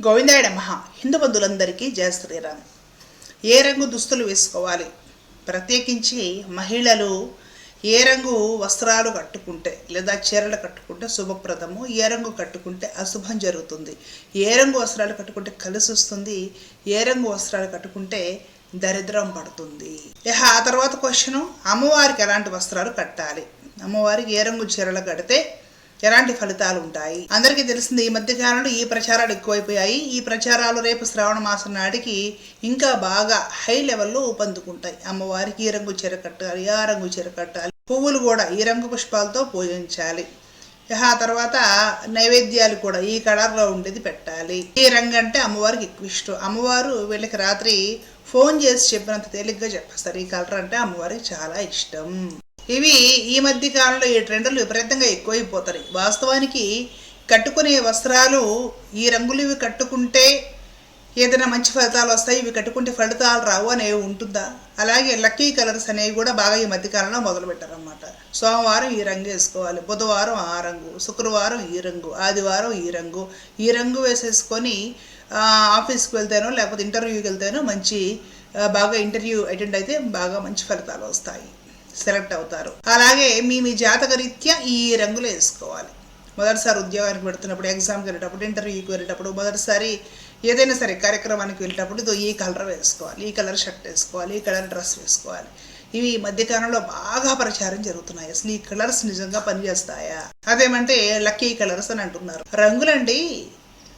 గోవిందాయ మహా హిందూ బంధువులందరికీ జయ శ్రీరామ్. ఏ రంగు దుస్తులు వేసుకోవాలి? ప్రత్యేకించి మహిళలు ఏ రంగు వస్త్రాలు కట్టుకుంటే లేదా చీరలు కట్టుకుంటే శుభప్రదము ఏ రంగు కట్టుకుంటే అశుభం జరుగుతుంది. ఏ రంగు వస్త్రాలు కట్టుకుంటే కలిసి వస్తుంది ఏ రంగు వస్త్రాలు కట్టుకుంటే దరిద్రం పడుతుంది. ఇహ ఆ తర్వాత క్వశ్చను అమ్మవారికి ఎలాంటి వస్త్రాలు కట్టాలి? అమ్మవారికి ఏ రంగు చీరలు కడితే ఎలాంటి ఫలితాలు ఉంటాయి? అందరికీ తెలిసింది ఈ మధ్య కాలంలో ఈ ప్రచారాలు ఎక్కువైపోయాయి. ఈ ప్రచారాలు రేపు శ్రావణ మాసం నాటికి ఇంకా బాగా హై లెవెల్లో ఊపందుకుంటాయి. అమ్మవారికి ఈ రంగు చీర కట్టాలి ఆ రంగు చీర కట్టాలి. పువ్వులు కూడా ఈ రంగు పుష్పాలతో పూజించాలి. ఆ తర్వాత నైవేద్యాలు కూడా ఈ కలర్లో ఉండేది పెట్టాలి. ఈ రంగు అంటే అమ్మవారికి ఎక్కువ ఇష్టం. అమ్మవారు వీళ్ళకి రాత్రి ఫోన్ చేసి చెప్పినంత తేలిగ్గా చెప్పేస్తారు. ఈ కలర్ అంటే అమ్మవారికి చాలా ఇష్టం. ఇవి ఈ మధ్య కాలంలో ఈ ట్రెండ్లు విపరీతంగా ఎక్కువైపోతాయి. వాస్తవానికి కట్టుకునే వస్త్రాలు ఈ రంగులు ఇవి కట్టుకుంటే ఏదైనా మంచి ఫలితాలు వస్తాయి ఇవి కట్టుకుంటే ఫలితాలు రావు అనేవి ఉంటుందా? అలాగే లక్కీ కలర్స్ అనేవి కూడా బాగా ఈ మధ్యకాలంలో మొదలు పెట్టారన్నమాట సోమవారం ఈ రంగు వేసుకోవాలి బుధవారం ఆ రంగు శుక్రవారం ఈ రంగు ఆదివారం ఈ రంగు. ఈ రంగు వేసేసుకొని ఆఫీస్కి వెళ్తేనో లేకపోతే ఇంటర్వ్యూకి వెళ్తేనో మంచి బాగా ఇంటర్వ్యూ అటెండ్ అయితే బాగా మంచి ఫలితాలు వస్తాయి. సెలెక్ట్ అవుతారు. అలాగే మీ మీ జాతక రీత్యా ఈ రంగులు వేసుకోవాలి. మొదటిసారి ఉద్యోగానికి పెడుతున్నప్పుడు ఎగ్జామ్కి వెళ్ళేటప్పుడు ఇంటర్వ్యూకి వెళ్ళేటప్పుడు మొదటిసారి ఏదైనా సరే కార్యక్రమానికి వెళ్ళేటప్పుడు ఇదో ఈ కలర్ వేసుకోవాలి ఈ కలర్ షర్ట్ వేసుకోవాలి ఈ కలర్ డ్రెస్ వేసుకోవాలి. ఇవి ఈ మధ్యకాలంలో బాగా ప్రచారం జరుగుతున్నాయి. అసలు ఈ కలర్స్ నిజంగా పనిచేస్తాయా? అదేమంటే లక్కీ కలర్స్ అని అంటున్నారు. రంగులండి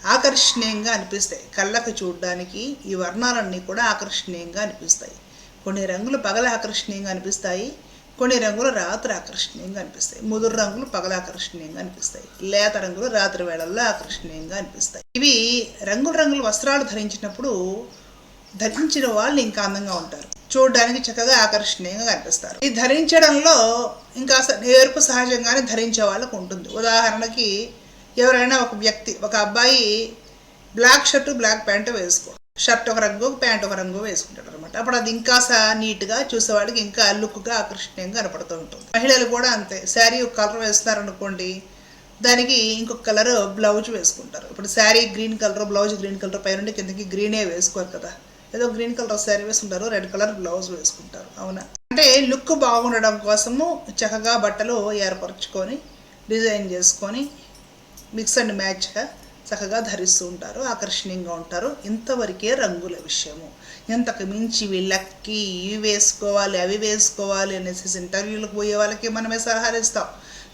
ఆకర్షణీయంగా అనిపిస్తాయి. కళ్ళకు చూడడానికి ఈ వర్ణాలన్నీ కూడా ఆకర్షణీయంగా అనిపిస్తాయి. కొన్ని రంగులు పగల ఆకర్షణీయంగా అనిపిస్తాయి. కొన్ని రంగులు రాత్రి ఆకర్షణీయంగా అనిపిస్తాయి. ముదురు రంగులు పగల ఆకర్షణీయంగా అనిపిస్తాయి. లేత రంగులు రాత్రి వేళల్లో ఆకర్షణీయంగా అనిపిస్తాయి. ఇవి రంగుల రంగుల వస్త్రాలు ధరించినప్పుడు ధరించిన వాళ్ళు ఇంకా అందంగా ఉంటారు. చూడడానికి చక్కగా ఆకర్షణీయంగా కనిపిస్తారు. ఈ ధరించడంలో ఇంకా అసలు నేర్పు సహజంగానే ధరించే వాళ్ళకు ఉంటుంది. ఉదాహరణకి ఎవరైనా ఒక వ్యక్తి ఒక అబ్బాయి బ్లాక్ షర్టు బ్లాక్ ప్యాంటు వేసుకో షర్ట్ ఒక రంగు ప్యాంట్ ఒక రంగు వేసుకుంటాడు అనమాట అప్పుడు అది ఇంకా నీట్గా చూసేవాడికి ఇంకా లుక్గా ఆకర్షణీయంగా కనపడుతూ ఉంటుంది. మహిళలు కూడా అంతే. శారీ ఒక కలర్ వేస్తున్నారనుకోండి దానికి ఇంకొక కలర్ బ్లౌజ్ వేసుకుంటారు. ఇప్పుడు sari green colour blouse green colour పైన కిందకి గ్రీనే వేసుకోరు కదా. ఏదో గ్రీన్ కలర్ శారీ వేసుకుంటారు రెడ్ కలర్ బ్లౌజ్ వేసుకుంటారు. అవునా? అంటే లుక్ బాగుండడం కోసము చక్కగా బట్టలు ఏర్పరచుకొని డిజైన్ చేసుకొని మిక్స్ అండ్ మ్యాచ్గా చక్కగా ధరిస్తూ ఉంటారు ఆకర్షణీయంగా ఉంటారు. ఇంతవరకే రంగుల విషయము. ఇంతకు మించి వీళ్ళకి ఇవి వేసుకోవాలి అవి వేసుకోవాలి అనేసి ఇంటర్వ్యూలకు పోయే వాళ్ళకి మనమే సలహాలు ఇస్తాం.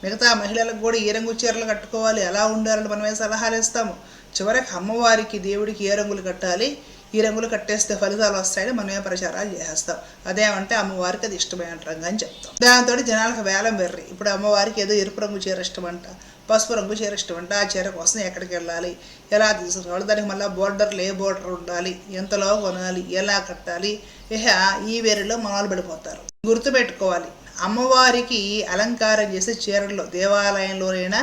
మిగతా మహిళలకు కూడా ఏ రంగు చీరలు కట్టుకోవాలి ఎలా ఉండాలని మనమే సలహాలు ఇస్తాము. చివరికి అమ్మవారికి దేవుడికి ఏ రంగులు కట్టాలి ఈ రంగులు కట్టేస్తే ఫలితాలు వస్తాయని మనమే ప్రచారాలు చేసేస్తాం. అదేమంటే అమ్మవారికి అది ఇష్టమైన రంగు అని చెప్తాం. దాంతో జనాలకు వేలం వెర్రి. ఇప్పుడు అమ్మవారికి ఏదో ఎరుపు రంగు చీర ఇష్టమంట. పసుపు రంగు చీర ఇష్టమంట ఆ చీర కోసం ఎక్కడికి వెళ్ళాలి? ఎలా తీసుకురావాలి? దానికి మళ్ళీ బోర్డర్లు ఏ బోర్డర్ ఉండాలి? ఎంతలో కొనాలి? ఎలా కట్టాలి? ఇహ ఈ వేరులో మనవాళ్ళు పడిపోతారు. గుర్తుపెట్టుకోవాలి. అమ్మవారికి అలంకారం చేసే చీరల్లో దేవాలయంలోనైనా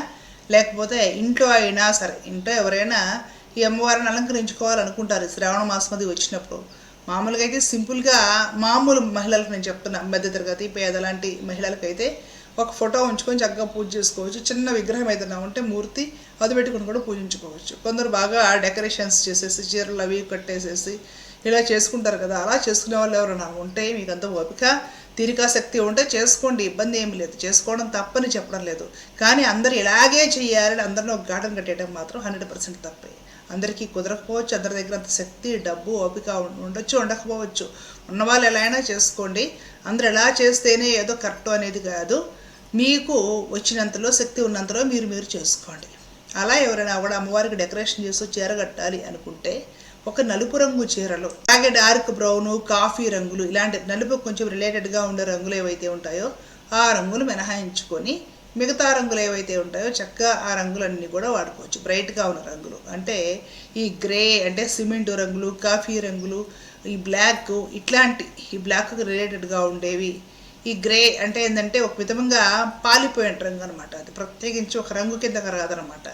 లేకపోతే ఇంట్లో అయినా సరే ఇంట్లో ఎవరైనా ఈ అమ్మవారిని అలంకరించుకోవాలనుకుంటారు శ్రావణ మాసం అది వచ్చినప్పుడు. మామూలుగా అయితే సింపుల్గా మామూలు మహిళలకు నేను చెప్తున్నా మధ్యతరగతి పేదలాంటి మహిళలకైతే ఒక ఫోటో ఉంచుకొని చక్కగా పూజ చేసుకోవచ్చు. చిన్న విగ్రహం ఏదైనా ఉంటే మూర్తి అది పెట్టుకుని కూడా పూజించుకోవచ్చు. కొందరు బాగా డెకరేషన్స్ చేసేసి చీరలు అవి కట్టేసేసి ఇలా చేసుకుంటారు కదా. అలా చేసుకునే వాళ్ళు ఎవరైనా ఉంటే మీకు అంత ఓపిక తీరిక శక్తి ఉంటే చేసుకోండి. ఇబ్బంది ఏమి లేదు. చేసుకోవడం తప్పని చెప్పడం లేదు. కానీ అందరు ఇలాగే చేయాలని అందరిని ఒక గార్డెన్ కట్టేయడం మాత్రం హండ్రెడ్ పర్సెంట్ తప్పే. అందరికీ కుదరకపోవచ్చు. అందరి దగ్గర అంత శక్తి డబ్బు ఓపిక ఉండొచ్చు ఉండకపోవచ్చు. ఉన్నవాళ్ళు ఎలా అయినా చేసుకోండి. అందరు ఎలా చేస్తేనే ఏదో కరెక్ట్ అనేది కాదు. మీకు వచ్చినంతలో శక్తి ఉన్నంతలో మీరు మీరు చేసుకోండి. అలా ఎవరైనా కూడా అమ్మవారికి డెకరేషన్ చేస్తూ చీర కట్టాలి అనుకుంటే ఒక నలుపు రంగు చీరలు అలాగే డార్క్ బ్రౌను కాఫీ రంగులు ఇలాంటి నలుపు కొంచెం రిలేటెడ్గా ఉండే రంగులు ఏవైతే ఉంటాయో ఆ రంగులు మినహాయించుకొని మిగతా రంగులు ఏవైతే ఉంటాయో చక్కగా ఆ రంగులన్నీ కూడా వాడుకోవచ్చు. బ్రైట్గా ఉన్న రంగులు. అంటే ఈ గ్రే అంటే సిమెంట్ రంగులు కాఫీ రంగులు ఈ బ్లాక్ ఇట్లాంటి ఈ బ్లాక్కి రిలేటెడ్గా ఉండేవి ఈ గ్రే అంటే ఏంటంటే ఒక విధంగా పాలిపోయిన రంగు అనమాట అది. ప్రత్యేకించి ఒక రంగు కింద రాదనమాట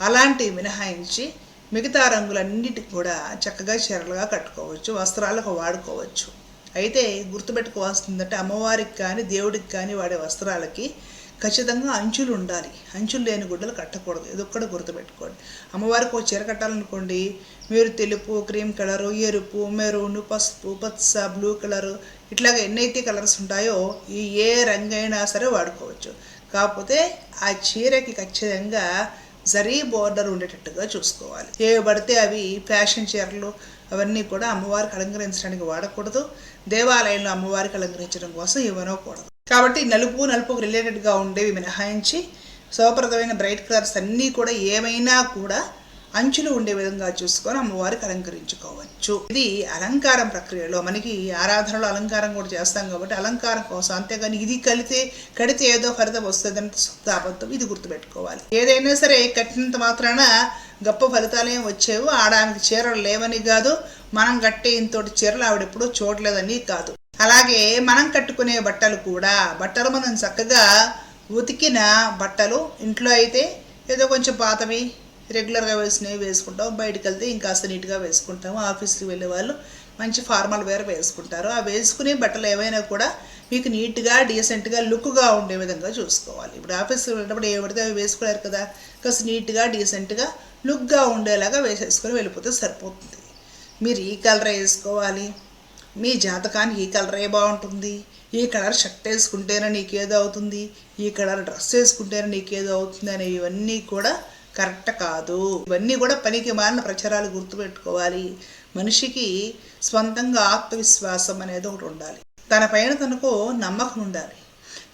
అలాంటివి మినహాయించి మిగతా రంగులన్నిటికి కూడా చక్కగా చీరలుగా కట్టుకోవచ్చు వస్త్రాలకు వాడుకోవచ్చు. అయితే గుర్తుపెట్టుకోవాల్సిందంటే అమ్మవారికి కానీ దేవుడికి కానీ వాడే వస్త్రాలకి ఖచ్చితంగా అంచులు ఉండాలి. అంచులు లేని గుడ్డలు కట్టకూడదు. ఇది ఒక్కటి గుర్తుపెట్టుకోండి. అమ్మవారికి ఒక చీర కట్టాలనుకోండి మీరు తెలుపు క్రీమ్ కలరు ఎరుపు మెరూన్ పసుపు పచ్చ బ్లూ కలరు ఇట్లాగ ఎన్నైతే కలర్స్ ఉంటాయో ఈ ఏ రంగైనా సరే వాడుకోవచ్చు. కాకపోతే ఆ చీరకి ఖచ్చితంగా జరీ బోర్డర్ ఉండేటట్టుగా చూసుకోవాలి. ఏ పడితే అవి ఫ్యాషన్ చీరలు అవన్నీ కూడా అమ్మవారికి అలంకరించడానికి వాడకూడదు. దేవాలయంలో అమ్మవారికి అలంకరించడం కోసం ఇవ్వనకూడదు. కాబట్టి నలుపు నలుపుకు రిలేటెడ్గా ఉండేవి మినహాయించి శుభప్రదమైన బ్రైట్ కలర్స్ అన్నీ కూడా ఏమైనా కూడా అంచులు ఉండే విధంగా చూసుకొని అమ్మవారికి అలంకరించుకోవచ్చు. ఇది అలంకారం ప్రక్రియలో మనకి ఆరాధనలో అలంకారం కూడా చేస్తాం కాబట్టి అలంకారం కోసం అంతేగాని ఇది కలితే కడితే ఏదో ఫలితం వస్తుందంటే శుద్ధ అబద్ధం. ఇది గుర్తుపెట్టుకోవాలి. ఏదైనా సరే కట్టినంత మాత్రాన గొప్ప ఫలితాలేం వచ్చేవో. ఆడానికి చీరలు లేవని కాదు మనం కట్టే ఇంతటి చీరలు ఆవిడ ఎప్పుడూ చూడలేదని కాదు. అలాగే మనం కట్టుకునే బట్టలు కూడా బట్టలు మనం చక్కగా ఉతికిన బట్టలు ఇంట్లో అయితే ఏదో కొంచెం పాతవి రెగ్యులర్గా వేసినవి వేసుకుంటాం బయటకు వెళ్తే ఇంకాస్త నీట్గా వేసుకుంటాము ఆఫీస్కి వెళ్ళే వాళ్ళు మంచి ఫార్మల్ వేర్ వేసుకుంటారు. ఆ వేసుకునే బట్టలు ఏవైనా కూడా మీకు నీట్గా డీసెంట్గా లుక్గా ఉండే విధంగా చూసుకోవాలి. ఇప్పుడు ఆఫీస్కి వెళ్ళినప్పుడు ఏ పడితే అవి వేసుకోలేరు కదా కాస్త నీట్గా డీసెంట్గా లుక్గా ఉండేలాగా వేసేసుకొని వెళ్ళిపోతే సరిపోతుంది. మీరు ఈ కలర్ వేసుకోవాలి మీ జాతకానికి ఈ కలరే బాగుంటుంది. ఈ కలర్ షర్ట్ వేసుకుంటేనే నీకేదో అవుతుంది. ఈ కలర్ డ్రెస్ వేసుకుంటేనే నీకేదో అవుతుంది అనే ఇవన్నీ కూడా కరెక్ట్ కాదు. ఇవన్నీ కూడా పనికి మారిన ప్రచారాలు గుర్తుపెట్టుకోవాలి. మనిషికి స్వంతంగా ఆత్మవిశ్వాసం అనేది ఒకటి ఉండాలి. తన పైన తనకు నమ్మకం ఉండాలి.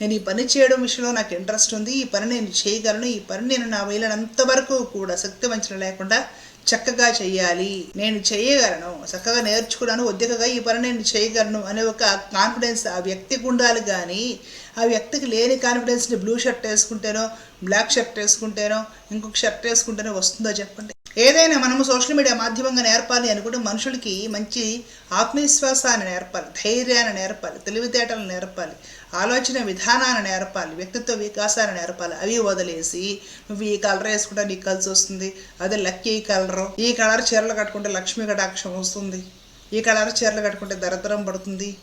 నేను ఈ పని చేయడం విషయంలో నాకు ఇంట్రెస్ట్ ఉంది. ఈ పని నేను చేయగలను. ఈ పని నేను నా వీలైనంత వరకు కూడా శక్తి వంచన లేకుండా చక్కగా చెయ్యాలి. నేను చేయగలను చక్కగా నేర్చుకున్నాను. ఒద్దికగా ఈ పని నేను చేయగలను అనే ఒక కాన్ఫిడెన్స్ ఆ వ్యక్తికి ఉండాలి కానీ ఆ వ్యక్తికి లేని కాన్ఫిడెన్స్ని బ్లూ షర్ట్ వేసుకుంటేనో బ్లాక్ షర్ట్ వేసుకుంటేనో ఇంకొక షర్ట్ వేసుకుంటేనో వస్తుందో చెప్పండి. ఏదైనా మనము సోషల్ మీడియా మాధ్యమంగా నేర్పాలి అనుకుంటే మనుషులకి మంచి ఆత్మవిశ్వాసాన్ని నేర్పాలి ధైర్యాన్ని నేర్పాలి తెలివితేటలు నేర్పాలి ఆలోచన విధానాన్ని నేర్పాలి వ్యక్తిత్వ వికాసాన్ని నేర్పాలి. అవి వదిలేసి నువ్వు ఈ కలర్ వేసుకుంటే నీకు కలిసి వస్తుంది అదే లక్కీ కలర్. ఈ కలర్ చీరలు కట్టుకుంటే లక్ష్మీ కటాక్షం వస్తుంది ఈ కలర్ చీరలు కట్టుకుంటే దరిద్రం పడుతుంది.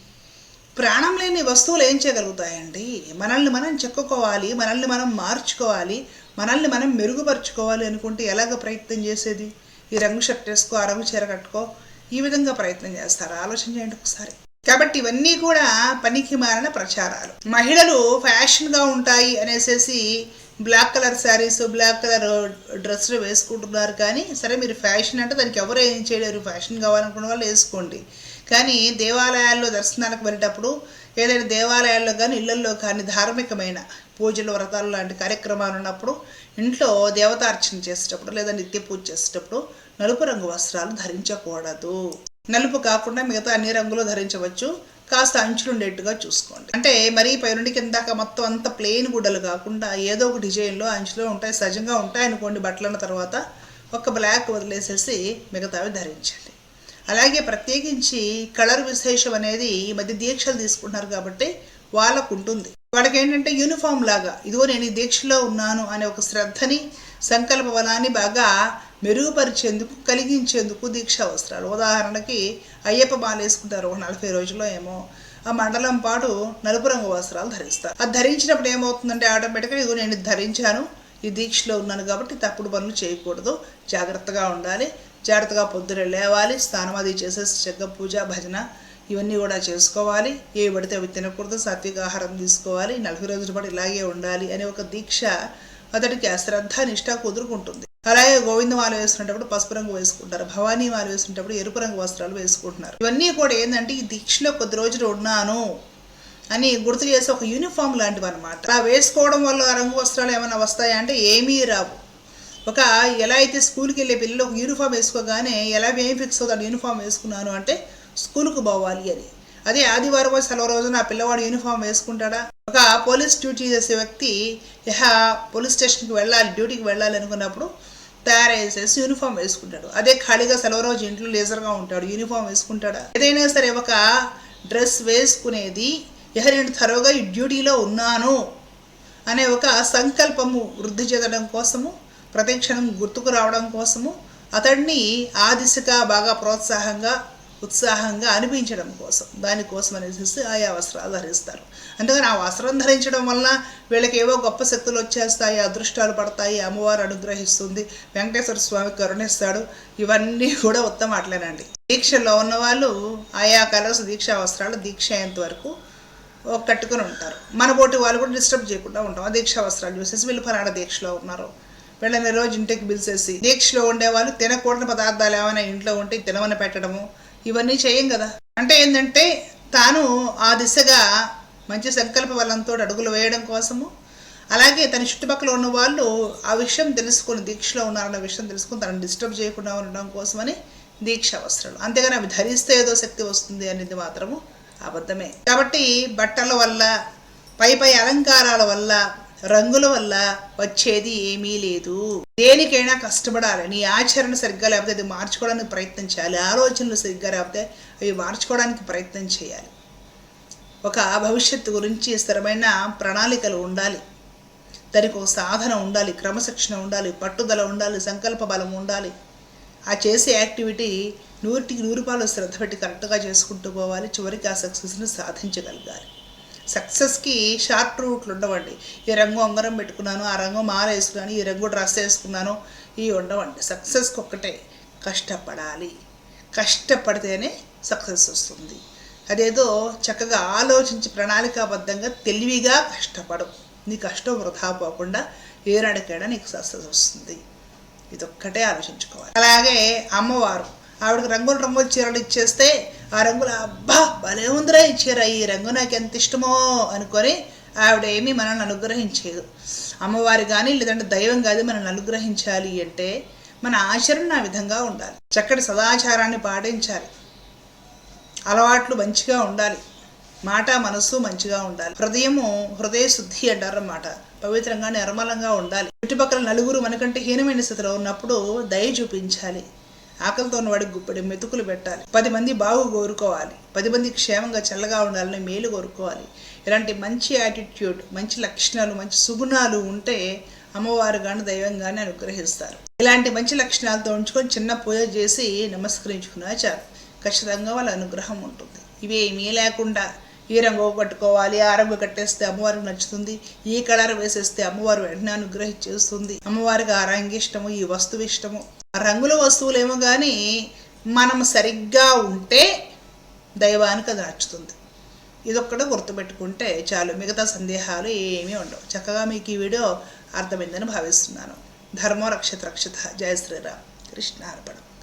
ప్రాణం లేని వస్తువులు ఏం చేయగలుగుతాయండి? మనల్ని మనం చెక్కుకోవాలి మనల్ని మనం మార్చుకోవాలి మనల్ని మనం మెరుగుపరుచుకోవాలి అనుకుంటే ఎలాగ ప్రయత్నం చేసేది? ఈ రంగు షర్ట్ వేసుకో ఆ రంగు చీర కట్టుకో ఈ విధంగా ప్రయత్నం చేస్తారు. ఆలోచన చేయండి ఒకసారి. కాబట్టి ఇవన్నీ కూడా పనికి మారిన ప్రచారాలు. మహిళలు ఫ్యాషన్గా ఉంటాయి అనేసి black colour saris black colour డ్రెస్సులు వేసుకుంటున్నారు కానీ సరే మీరు ఫ్యాషన్ అంటే దానికి ఎవరు ఏం చేయలేరు. ఫ్యాషన్ కావాలనుకున్న వాళ్ళు వేసుకోండి. కానీ దేవాలయాల్లో దర్శనాలకు వెళ్ళేటప్పుడు ఏదైనా దేవాలయాల్లో కానీ ఇళ్ళల్లో కానీ ధార్మికమైన పూజలు వ్రతాలు లాంటి కార్యక్రమాలు ఉన్నప్పుడు ఇంట్లో దేవతార్చన చేసేటప్పుడు లేదా నిత్య పూజ చేసేటప్పుడు నలుపు రంగు వస్త్రాలు ధరించకూడదు. నలుపు కాకుండా మిగతా అన్ని రంగులు ధరించవచ్చు. కాస్త అంచులు ఉండేట్టుగా చూసుకోండి. అంటే మరీ పైనుండి కిందాక మొత్తం అంత ప్లెయిన్ గుడ్డలు కాకుండా ఏదో ఒక డిజైన్లో అంచులో ఉంటాయి సహజంగా ఉంటాయి అనుకోండి బట్టలన్న తర్వాత ఒక బ్లాక్ వదిలేసేసి మిగతావి ధరించండి. అలాగే ప్రత్యేకించి కలర్ విశేషం అనేది ఈ మధ్య దీక్షలు తీసుకుంటున్నారు కాబట్టి వాళ్ళకు ఉంటుంది వాళ్ళకి ఏంటంటే యూనిఫామ్ లాగా ఇదిగో నేను ఈ దీక్షలో ఉన్నాను అనే ఒక శ్రద్ధని సంకల్ప బలాన్ని బాగా మెరుగుపరిచేందుకు కలిగించేందుకు దీక్ష వస్త్రాలు. ఉదాహరణకి అయ్యప్ప మాలేసుకుంటారు ఒక నలభై రోజుల్లో ఏమో. ఆ మండలం పాటు నలుపు రంగు వస్త్రాలు ధరిస్తారు. అది ధరించినప్పుడు ఏమవుతుందంటే ఆటోమేటిక్గా ఇదిగో నేను ధరించాను ఈ దీక్షలో ఉన్నాను కాబట్టి తప్పుడు పనులు చేయకూడదు. జాగ్రత్తగా ఉండాలి జాగ్రత్తగా పొద్దున లేవాలి స్నానం అది చేసేసి చెక్క పూజ భజన ఇవన్నీ కూడా చేసుకోవాలి. ఏవి పడితే అవి తినకూడదు. సాత్విక ఆహారం తీసుకోవాలి. నలభై రోజుల పాటు ఇలాగే ఉండాలి అనే ఒక దీక్ష అతడికి ఆ శ్రద్ధ నిష్ఠ కుదురుకుంటుంది. అలాగే గోవిందమాల వేసుకునేటప్పుడు పసుపు రంగు వేసుకుంటారు. భవానీ మాల వేసుకునేటప్పుడు ఎరుపు రంగు వస్త్రాలు వేసుకుంటున్నారు. ఇవన్నీ కూడా ఏంటంటే ఈ దీక్షలో కొద్ది రోజులు ఉన్నాను అని గుర్తు చేసే ఒక యూనిఫామ్ లాంటివి అనమాట అలా వేసుకోవడం వల్ల ఆ రంగు వస్త్రాలు ఏమైనా వస్తాయా అంటే ఏమీ రావు. ఒక ఎలా అయితే స్కూల్కి వెళ్ళే పిల్లలు ఒక యూనిఫామ్ వేసుకోగానే ఎలా ఏం ఫిక్స్ అవుతాడు యూనిఫామ్ వేసుకున్నాను అంటే స్కూల్కి పోవాలి అని. అదే ఆదివారం సెలవు రోజున ఆ పిల్లవాడు యూనిఫామ్ వేసుకుంటాడా? ఒక పోలీస్ డ్యూటీ చేసే వ్యక్తి యహా పోలీస్ స్టేషన్కి వెళ్ళాలి డ్యూటీకి వెళ్ళాలి అనుకున్నప్పుడు తయారయ్యేసేసి యూనిఫామ్ వేసుకుంటాడు. అదే ఖాళీగా సెలవు రోజు ఇంట్లో లేజర్గా ఉంటాడు. యూనిఫామ్ వేసుకుంటాడా? ఏదైనా సరే ఒక డ్రెస్ వేసుకునేది యహ నేను త్వరగా ఈ డ్యూటీలో ఉన్నాను అనే ఒక సంకల్పము వృద్ధి చెందడం కోసము ప్రతిక్షణం గుర్తుకు రావడం కోసము అతడిని ఆ దిశగా బాగా ప్రోత్సాహంగా ఉత్సాహంగా అనిపించడం కోసం. దానికోసం అనేసి ఆయా వస్త్రాలు ధరిస్తారు. అందుకని ఆ వస్త్రం ధరించడం వల్ల వీళ్ళకి ఏవో గొప్ప శక్తులు వచ్చేస్తాయి అదృష్టాలు పడతాయి అమ్మవారు అనుగ్రహిస్తుంది వెంకటేశ్వర స్వామి కరుణిస్తాడు. ఇవన్నీ కూడా ఉత్తమ అట్లేనండి. దీక్షలో ఉన్న వాళ్ళు ఆయా కలర్స్ దీక్షా వస్త్రాలు దీక్ష అయ్యేంత వరకు కట్టుకుని ఉంటారు. మన పోటీ వాళ్ళు కూడా డిస్టర్బ్ చేయకుండా ఉంటాం. ఆ దీక్షా వస్త్రాలు చూసేసి వీళ్ళు ఫలానా దీక్షలో ఉన్నారు. వీళ్ళని రోజు ఇంటికి పిలిచేసి దీక్షలో ఉండేవాళ్ళు తినకూడని పదార్థాలు ఏమైనా ఇంట్లో ఉంటే తినమని పెట్టడము ఇవన్నీ చేయం కదా. అంటే ఏంటంటే తాను ఆ దిశగా మంచి సంకల్ప బలంతో అడుగులు వేయడం కోసము అలాగే తన చుట్టుపక్కల ఉన్న వాళ్ళు ఆ విషయం తెలుసుకుని దీక్షలో ఉన్నారన్న విషయం తెలుసుకొని తనను డిస్టర్బ్ చేయకుండా ఉండడం కోసమని దీక్ష అవసరాలు. అంతేగాని అవి ధరిస్తే ఏదో శక్తి వస్తుంది అనేది మాత్రము అబద్ధమే. కాబట్టి బట్టల వల్ల పై పై అలంకారాల వల్ల రంగుల వల్ల వచ్చేది ఏమీ లేదు. దేనికైనా కష్టపడాలి నీ ఆచరణ సరిగ్గా లేకపోతే అది మార్చుకోవడానికి ప్రయత్నం చేయాలి. ఆలోచనలు సరిగ్గా లేకపోతే అవి మార్చుకోవడానికి ప్రయత్నం చేయాలి. ఒక భవిష్యత్తు గురించి స్థిరమైన ప్రణాళికలు ఉండాలి. దానికి ఒక సాధన ఉండాలి. క్రమశిక్షణ ఉండాలి. పట్టుదల ఉండాలి. సంకల్ప బలం ఉండాలి. ఆ చేసే యాక్టివిటీ నూటికి నూరు రూపాయలు శ్రద్ధ పెట్టి కరెక్ట్గా చేసుకుంటూ పోవాలి. చివరికి ఆ సక్సెస్ని సాధించగలగాలి. సక్సెస్కి షార్ట్ రూట్లు ఉండవండి. ఈ రంగు ఉంగరం పెట్టుకున్నాను ఆ రంగు మాల వేసుకున్నాను ఈ రంగు డ్రెస్ వేసుకున్నాను ఇవి ఉండవండి. సక్సెస్కి ఒక్కటే కష్టపడాలి. కష్టపడితేనే సక్సెస్ వస్తుంది. అదేదో చక్కగా ఆలోచించి ప్రణాళికాబద్ధంగా తెలివిగా కష్టపడు. నీ కష్టం వృధా పోకుండా ఏనాడికైనా నీకు సక్సెస్ వస్తుంది. ఇదొక్కటే ఆలోచించుకోవాలి. అలాగే అమ్మవారు ఆవిడకి రంగులు రంగులు చీరలు ఇచ్చేస్తే ఆ రంగులు అబ్బా భలే ఉందిరా ఈ ఈ రంగు నాకు ఎంత ఇష్టమో అనుకొని ఆవిడ ఏమీ మనల్ని అనుగ్రహించేది అమ్మవారి కానీ లేదంటే దైవం కాదు మనల్ని అనుగ్రహించాలి అంటే మన ఆచరణ ఆ విధంగా ఉండాలి. చక్కటి సదాచారాన్ని పాటించాలి. అలవాట్లు మంచిగా ఉండాలి. మాట మనసు మంచిగా ఉండాలి. హృదయము హృదయ శుద్ధి అంటారన్నమాట. పవిత్రంగా నిర్మలంగా ఉండాలి. చుట్టుపక్కల నలుగురు మనకంటే హీనమైన స్థితిలో ఉన్నప్పుడు దయ చూపించాలి. ఆకలితో ఉన్నవాడికి గుప్పడి మెతుకులు పెట్టాలి. పది మంది బాగు కోరుకోవాలి. పది మంది క్షేమంగా చల్లగా ఉండాలని మేలు కోరుకోవాలి. ఇలాంటి మంచి యాటిట్యూడ్ మంచి లక్షణాలు మంచి సుగుణాలు ఉంటే అమ్మవారు కానీ దైవం కానీ అనుగ్రహిస్తారు. ఇలాంటి మంచి లక్షణాలతో ఉంచుకొని చిన్న పూజ చేసి నమస్కరించుకున్నా చాలు. ఖచ్చితంగా వాళ్ళ అనుగ్రహం ఉంటుంది. ఇవేమీ లేకుండా ఈ రంగు కట్టుకోవాలి ఆ రంగు కట్టేస్తే అమ్మవారికి నచ్చుతుంది ఈ కలర్ వేసేస్తే అమ్మవారు వెంటనే అనుగ్రహించేస్తుంది. అమ్మవారికి ఆ రంగు ఇష్టము ఈ వస్తువు ఇష్టము. రంగుల వస్తువులేమో కానీ మనం సరిగ్గా ఉంటే దైవానికి అది నచ్చుతుంది. ఇదొక్కటి గుర్తుపెట్టుకుంటే చాలు మిగతా సందేహాలు ఏమీ ఉండవు. చక్కగా మీకు ఈ వీడియో అర్థమైందని భావిస్తున్నాను. ధర్మో రక్షిత రక్షిత. జయ శ్రీరామ్. కృష్ణ అర్పణం